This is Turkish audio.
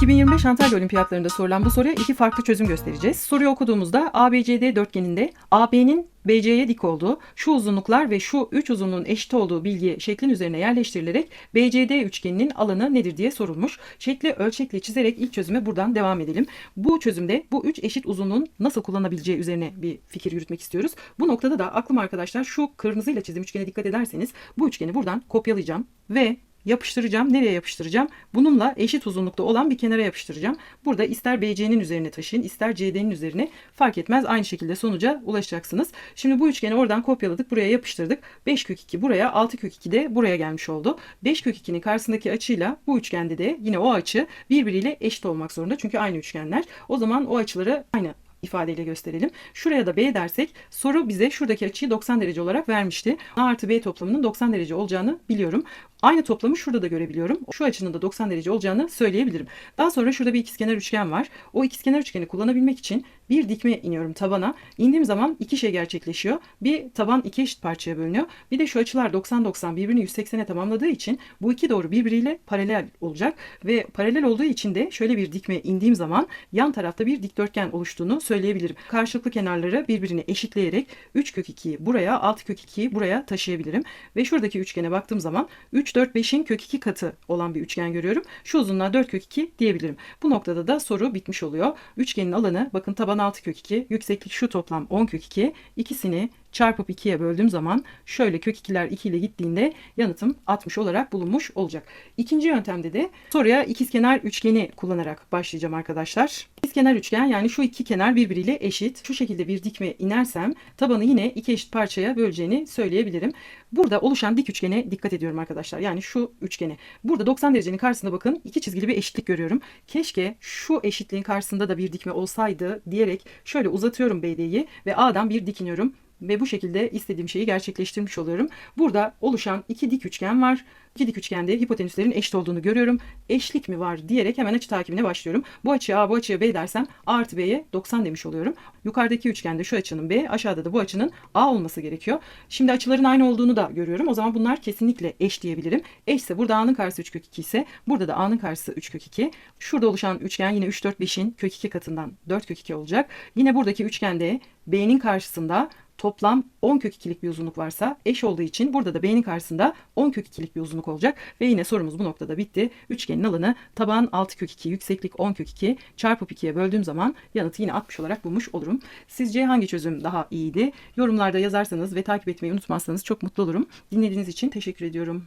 2025 Antalya Olimpiyatlarında sorulan bu soruya iki farklı çözüm göstereceğiz. Soruyu okuduğumuzda ABCD dörtgeninde AB'nin BC'ye dik olduğu, şu uzunluklar ve şu üç uzunluğun eşit olduğu bilgi şeklin üzerine yerleştirilerek BCD üçgeninin alanı nedir diye sorulmuş. Şekli ölçekle çizerek ilk çözüme buradan devam edelim. Bu çözümde bu üç eşit uzunluğun nasıl kullanabileceği üzerine bir fikir yürütmek istiyoruz. Bu noktada da aklım arkadaşlar şu kırmızıyla çizdiğim üçgene dikkat ederseniz bu üçgeni buradan kopyalayacağım ve yapıştıracağım. Nereye yapıştıracağım? Bununla eşit uzunlukta olan bir kenara yapıştıracağım. Burada ister BC'nin üzerine taşıyın, ister CD'nin üzerine fark etmez. Aynı şekilde sonuca ulaşacaksınız. Şimdi bu üçgeni oradan kopyaladık, buraya yapıştırdık. 5 kök 2 buraya, 6 kök 2 de buraya gelmiş oldu. 5 kök 2'nin karşısındaki açıyla bu üçgende de yine o açı birbiriyle eşit olmak zorunda. Çünkü aynı üçgenler. O zaman o açıları aynı ifadeyle gösterelim. Şuraya da B dersek soru bize şuradaki açıyı 90 derece olarak vermişti. A artı B toplamının 90 derece olacağını biliyorum. Aynı toplamı şurada da görebiliyorum. Şu açının da 90 derece olacağını söyleyebilirim. Daha sonra şurada bir ikizkenar üçgen var. O ikizkenar üçgeni kullanabilmek için bir dikme iniyorum tabana. İndiğim zaman iki şey gerçekleşiyor. Bir taban iki eşit parçaya bölünüyor. Bir de şu açılar 90-90 birbirini 180'e tamamladığı için bu iki doğru birbiriyle paralel olacak. Ve paralel olduğu için de şöyle bir dikme indiğim zaman yan tarafta bir dikdörtgen oluştuğunu söyleyebilirim. Karşılıklı kenarları birbirine eşitleyerek 3 kök 2'yi buraya 6 kök 2'yi buraya taşıyabilirim. Ve şuradaki üçgene baktığım zaman 3, 4, 5'in kök 2 katı olan bir üçgen görüyorum. Şu uzunluğa 4 kök 2 diyebilirim. Bu noktada da soru bitmiş oluyor. Üçgenin alanı bakın taban 6 kök 2, yükseklik şu toplam 10 kök 2. İkisini çarpıp 2'ye böldüğüm zaman şöyle kök 2'ler 2 ile gittiğinde yanıtım 60 olarak bulunmuş olacak. İkinci yöntemde de soruya ikizkenar üçgeni kullanarak başlayacağım arkadaşlar. İkizkenar üçgen yani şu iki kenar birbiriyle eşit. Şu şekilde bir dikme inersem tabanı yine iki eşit parçaya böleceğini söyleyebilirim. Burada oluşan dik üçgene dikkat ediyorum arkadaşlar. Yani şu üçgene. Burada 90 derecenin karşısında bakın iki çizgili bir eşitlik görüyorum. Keşke şu eşitliğin karşısında da bir dikme olsaydı diyerek şöyle uzatıyorum BD'yi ve A'dan bir dik iniyorum ve bu şekilde istediğim şeyi gerçekleştirmiş oluyorum. Burada oluşan iki dik üçgen var. İki dik üçgende hipotenüslerin eşit olduğunu görüyorum. Eşlik mi var diyerek hemen açı takibine başlıyorum. Bu açıya A, bu açıya B dersem A artı B'ye 90 demiş oluyorum. Yukarıdaki üçgende şu açının B, aşağıda da bu açının A olması gerekiyor. Şimdi açıların aynı olduğunu da görüyorum. O zaman bunlar kesinlikle eş diyebilirim. Eşse burada A'nın karşısı 3 kök 2 ise burada da A'nın karşısı 3 kök 2. Şurada oluşan üçgen yine 3, 4, 5'in kök 2 katından 4 kök 2 olacak. Yine buradaki üçgende B'nin karşısında toplam 10 kök 2'lik bir uzunluk varsa eş olduğu için burada da B'nin karşısında 10 kök 2'lik bir uzunluk olacak. Ve yine sorumuz bu noktada bitti. Üçgenin alanı taban 6 kök 2, yükseklik 10 kök 2 çarpıp 2'ye böldüğüm zaman yanıtı yine 60 olarak bulmuş olurum. Sizce hangi çözüm daha iyiydi? Yorumlarda yazarsanız ve takip etmeyi unutmazsanız çok mutlu olurum. Dinlediğiniz için teşekkür ediyorum.